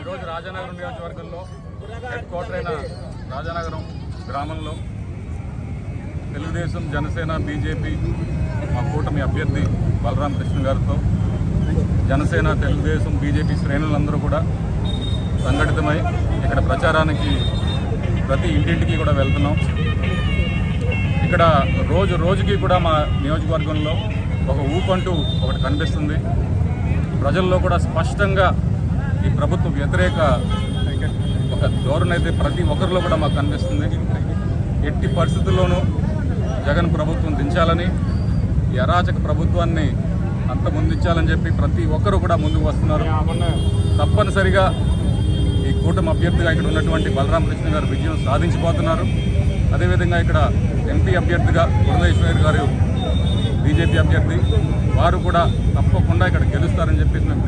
ఈరోజు రాజానగరం నియోజకవర్గంలో head quarter అయిన రాజానగరం గ్రామంలో తెలుగుదేశం జనసేన బీజేపీ మా కూటమి అభ్యర్థి బలరాం కృష్ణ గారితో జనసేన తెలుగుదేశం బీజేపీ శ్రేణులందరూ కూడా సంఘటితమై ఇక్కడ ప్రచారానికి ప్రతి ఇంటింటికి కూడా వెళ్తున్నాం. ఇక్కడ రోజు రోజుకి కూడా మా నియోజకవర్గంలో ఒక ఊపంటూ ఒకటి కనిపిస్తుంది. ప్రజల్లో కూడా స్పష్టంగా ఈ ప్రభుత్వ వ్యతిరేక ఒక ధోరణి అయితే ప్రతి ఒక్కరిలో కూడా మాకు కనిపిస్తుంది. ఎట్టి పరిస్థితుల్లోనూ జగన్ ప్రభుత్వం దించాలని ఈ అరాచక ప్రభుత్వాన్ని అంత ముందించాలని చెప్పి ప్రతి ఒక్కరు కూడా ముందుకు వస్తున్నారు. తప్పనిసరిగా ఈ కూటమి అభ్యర్థిగా ఇక్కడ ఉన్నటువంటి బలరామ కృష్ణ గారు విజయం సాధించిపోతున్నారు అదేవిధంగా ఇక్కడ ఎంపీ అభ్యర్థిగా పురంధేశ్వరి గారు బీజేపీ అభ్యర్థి. వారు కూడా తప్పకుండా ఇక్కడ గెలుస్తారని చెప్పేసి మేము